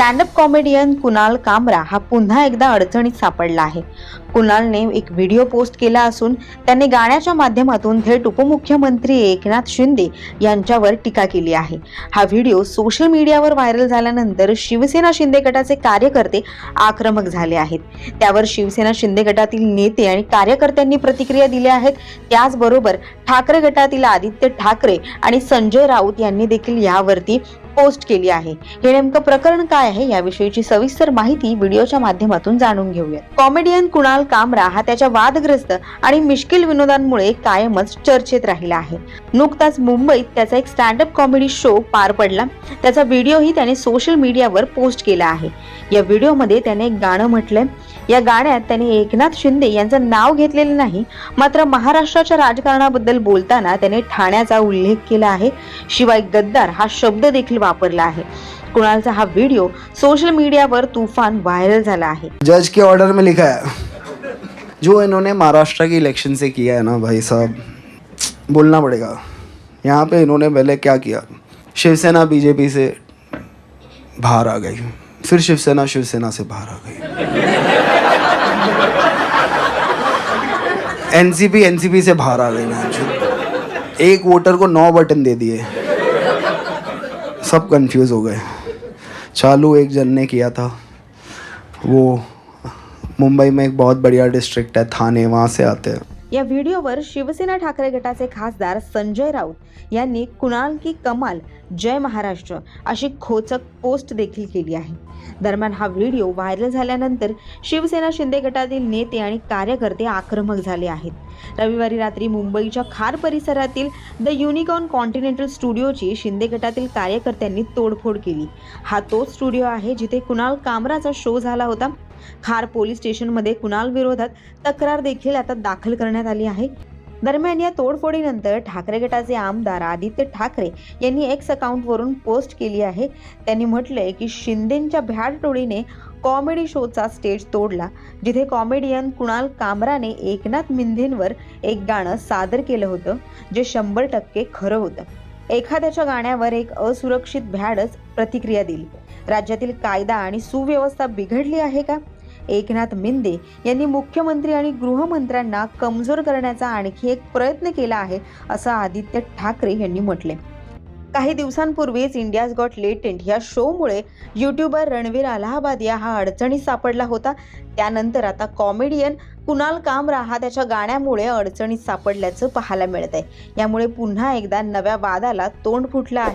Stand up comedian Kunal कामरा हा पुन्हा एकदा अडचणीत सापडला आहे. कुणालने एक व्हिडिओ पोस्ट केला असून त्याने गाण्याच्या माध्यमातून थेट उपमुख्यमंत्री एकनाथ शिंदे यांच्यावर टीका केली आहे. हा व्हिडिओ सोशल मीडियावर व्हायरल झाल्यानंतर शिवसेना शिंदे गटाचे कार्यकर्ते आक्रमक झाले आहेत. त्यावर शिवसेना शिंदे गटातील नेते आणि कार्यकर्त्यांनी प्रतिक्रिया दिल्या आहेत. त्याचबरोबर ठाकरे गटातील आदित्य ठाकरे आणि संजय राऊत यांनी देखील यावरती पोस्ट केली आहे. हे नेमकं प्रकरण काय आहे याविषयीची सविस्तर माहिती व्हिडिओच्या माध्यमातून जाणून घेऊयात. कॉमेडियन कुणाल कामरा हा त्याच्या वादग्रस्त आणि मिश्किल विनोदांमुळे कायमच चर्चेत राहिला आहे. नुकताच मुंबईत त्याचा एक स्टँडअप कॉमेडी शो पार पडला. त्याचा व्हिडिओही त्याने सोशल मीडियावर पोस्ट केला आहे. या व्हिडिओमध्ये त्याने एक गाणं म्हटलंय. या गाण्यात त्याने एकनाथ शिंदे यांचं नाव घेतलेलं नाही मात्र महाराष्ट्राच्या राजकारणाबद्दल बोलताना त्याने ठाण्याचा उल्लेख केला आहे. शिवाय गद्दार हा शब्द देखील वापरला आहे. कुणालचा हा व्हिडिओ सोशल मीडियावर तुफान व्हायरल झाला आहे. जज के ऑर्डर में लिखा है। जो इन्होंने महाराष्ट्र के इलेक्शन से किया है ना भाई साहब, बोलना पड़ेगा। यहाँ पे इन्होंने पहले क्या किया? शिवसेना बीजेपी से बाहर आ गई। फिर शिवसेना शिवसेना से बाहर आ गई। एनसीपी एनसीपी से बाहर आ गई ना एक वोटर को नौ बटन दे दिए। सब कंफ्यूज हो गए। चालू एक जन ने किया था। वो मुंबई में एक बहुत बढ़िया डिस्ट्रिक्ट है थाने वहाँ से आते हैं। या व्हिडिओवर शिवसेना ठाकरे गटाचे खासदार संजय राऊत यांनी कुणाल की कमाल जय महाराष्ट्र अशी खोचक पोस्ट देखील केली आहे. दरम्यान हा व्हिडिओ व्हायरल झाल्यानंतर शिवसेना शिंदे गटातील नेते आणि कार्यकर्ते आक्रमक झाले आहेत. रविवारी रात्री मुंबईच्या खार परिसरातील द युनिकॉर्न कॉन्टिनेंटल स्टुडिओची शिंदे गटातील कार्यकर्त्यांनी तोडफोड केली. हा तोच स्टुडिओ आहे जिथे कुणाल कामराचा शो झाला होता. खार पोलीस स्टेशनमध्ये कुणाल विरोधात तक्रार देखील आता दाखल करण्यात आली आहे. दरम्यान या तोडफोडीनंतर ठाकरे गटाचे आमदार आदित्य ठाकरे यांनी एक्स अकाउंटवरून पोस्ट केली आहे. त्यांनी म्हटलंय की शिंदेंच्या भ्याड टोळीने कॉमेडी शोचा स्टेज तोडला जिथे कॉमेडियन कुणाल कामराने एकनाथ मिंधेंवर एक गाणं सादर केलं होतं जे शंभर टक्के खरं होतं. एखाद्याच्या गाण्यावर एक असुरक्षित भ्याडच प्रतिक्रिया दिली. राज्यातील कायदा आणि सुव्यवस्था बिघडली आहे का? एकनाथ मिंदे यांनी मुख्यमंत्री आणि गृहमंत्र्यांना कमजोर करण्याचा आणखी एक प्रयत्न केला आहे असं आदित्य ठाकरे यांनी म्हटले काही दिवसांपूर्वीच इंडियाज गॉट लेटेंट या शोमुळे युट्यूबर रणवीर अलाहाबाद या हा अडचणीत सापडला होता. त्यानंतर आता कॉमेडियन कुणाल कामरा हा त्याच्या गाण्यामुळे अडचणीत सापडल्याचं पाहायला मिळत आहे यामुळे पुन्हा एकदा नव्या वादाला तोंड फुटलं आहे.